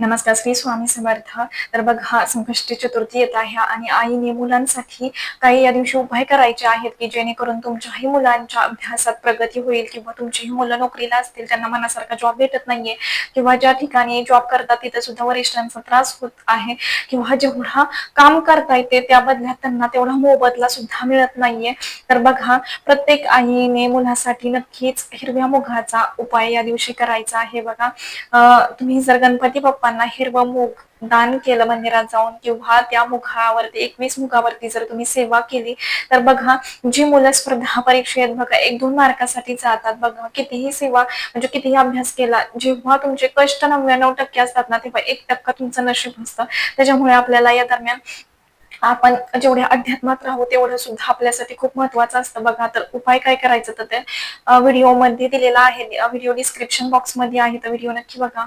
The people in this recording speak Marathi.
नमस्कार श्री स्वामी समर्थ. तर बघा संकष्टी चतुर्थी येत आहे आणि आईने मुलांसाठी काही या दिवशी उपाय करायचे आहेत की जेणेकरून तुमच्याही मुलांच्या अभ्यासात प्रगती होईल किंवा तुमचीही मुलं नोकरीला असतील त्यांना मनासारखा जॉब भेटत नाहीये किंवा ज्या ठिकाणी जॉब करतात तिथे सुद्धा वरिष्ठांचा त्रास होत आहे किंवा जेवढा काम करता येते त्या बदल्यात त्यांना तेवढा मोबदला सुद्धा मिळत नाहीये. तर बघा प्रत्येक आईने मुलासाठी नक्कीच हिरव्या मुगाचा उपाय या दिवशी करायचा आहे. बघा तुम्ही जर गणपती बाप्पांना हिरवं मुख दान केलं मंदिरात जाऊन किंवा त्या मुखावरती एकवीस मुखावरती जर तुम्ही सेवा केली तर बघा जी मुलं स्पर्धा परीक्षेत बघा एक दोन मार्कासाठी जातात बघा कितीही सेवा म्हणजे कितीही अभ्यास केला जेव्हा तुमचे कष्ट नव्याण्णव टक्के असतात ना तेव्हा एक टक्का तुमचं नशीब असतं. त्याच्यामुळे आपल्याला या दरम्यान आपण जेवढ्या अध्यात्मात राहू तेवढं सुद्धा आपल्यासाठी खूप महत्वाचं असतं. बघा तर उपाय काय करायचं तर ते व्हिडिओमध्ये दिलेला आहे व्हिडिओ डिस्क्रिप्शन बॉक्समध्ये आहे तर व्हिडिओ नक्की बघा.